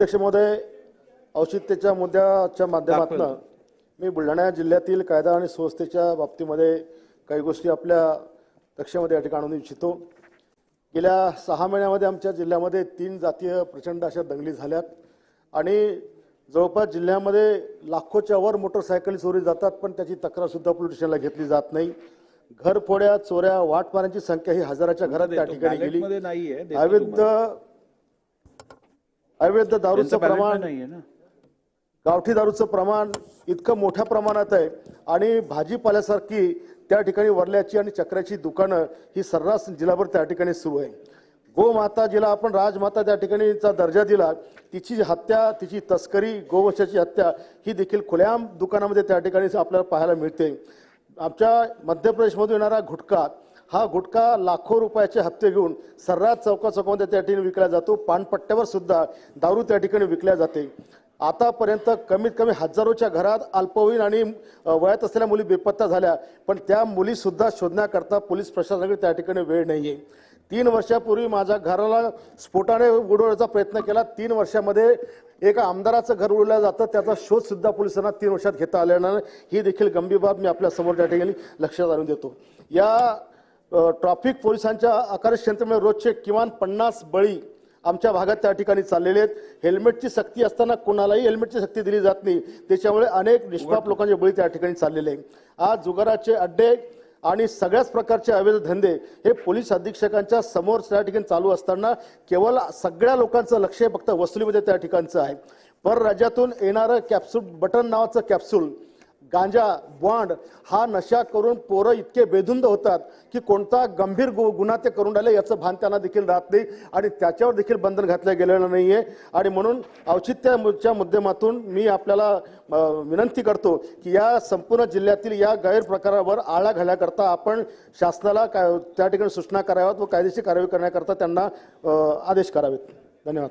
अध्यक्ष महोदय औचित्याच्या मुद्द्याच्या माध्यमातून मी बुलढाणा जिल्ह्यातील कायदा आणि सुव्यवस्थेच्या बाबतीमध्ये काही गोष्टी आपल्या लक्षामध्ये या ठिकाणी आणू इच्छितो. गेल्या सहा महिन्यामध्ये आमच्या जिल्ह्यामध्ये तीन जातीय प्रचंड अशा दंगली झाल्यात आणि जवळपास जिल्ह्यामध्ये लाखोच्या वर मोटरसायकली चोरी जातात पण त्याची तक्रार सुद्धा पोलीस स्टेशनला घेतली जात नाही. घरफोड्या चोऱ्या वाटमारांची संख्या ही हजाराच्या घरात त्या ठिकाणी गेली. अवैध. अवैध दारूचं प्रमाण नाहीये ना. गावठी दारूचं प्रमाण इतकं मोठ्या प्रमाणात आहे. आणि भाजीपाल्यासारखी त्या ठिकाणी वरल्याची आणि चक्राची दुकानं ही सर्रास जिल्हाभर त्या ठिकाणी सुरू आहे. गोमाता जिला आपण राजमाता त्या ठिकाणीचा दर्जा दिला. तिची हत्या तिची तस्करी गोवंशाची हत्या ही देखील खुल्याम दुकानामध्ये त्या ठिकाणी आपल्याला पाहायला मिळते. आमच्या मध्य प्रदेशमधून येणारा गुटखा हा गुटखा लाखो रुपयाचे हप्ते घेऊन सर्रास चौका चौकामध्ये त्या ठिकाणी विकला जातो. पानपट्ट्यावर सुद्धा दारू त्या ठिकाणी विकल्या जाते. आतापर्यंत कमीत कमी हजारोच्या घरात अल्पवयीन आणि वयात असलेल्या मुली बेपत्ता झाल्या. पण त्या मुलीसुद्धा शोधण्याकरता पोलीस प्रशासनाकडे त्या ठिकाणी वेळ नाही आहे तीन वर्षापूर्वी माझ्या घराला स्फोटाने उडवण्याचा प्रयत्न केला. तीन वर्षामध्ये एका आमदाराचं घर उडवलं जातं. त्याचा शोधसुद्धा पोलिसांना तीन वर्षात घेता आल्यानं ही देखील गंभीर बाब मी आपल्यासमोर त्या ठिकाणी लक्षात आणून देतो. या ट्रॅफिक पोलिसांच्या आकारित यंत्रणेमध्ये रोजचे किमान पन्नास बळी आमच्या भागात त्या ठिकाणी चाललेले आहेत. हेल्मेटची सक्ती असताना कोणालाही हेल्मेटची सक्ती दिली जात नाही. त्याच्यामुळे अनेक निष्पाप लोकांचे बळी त्या ठिकाणी चाललेले आहे आज जुगाराचे अड्डे आणि सगळ्याच प्रकारचे अवैध धंदे हे पोलीस अधीक्षकांच्या समोर त्या ठिकाणी चालू असताना केवळ सगळ्या लोकांचं लक्ष फक्त वसुलीमध्ये त्या ठिकाणचं आहे. परराज्यातून येणारं कॅप्सूल बटन नावाचं कॅप्सूल गांजा बॉन्ड हा नशा करून पोरं इतके बेधुंद होतात की कोणता गंभीर गु गुन्हा ते करून राहिले याचं भान त्यांना देखील राहत नाही आणि त्याच्यावर देखील बंधन घातलं गेलेलं नाही आहे आणि म्हणून औचित्याच्या माध्यमातून मी आपल्याला विनंती करतो की या संपूर्ण जिल्ह्यातील या गैरप्रकारावर आळा घालण्याकरता आपण शासनाला काय त्या ठिकाणी सूचना कराव्यात व कायदेशीर कारवाई करण्याकरता त्यांना आदेश करावेत. धन्यवाद.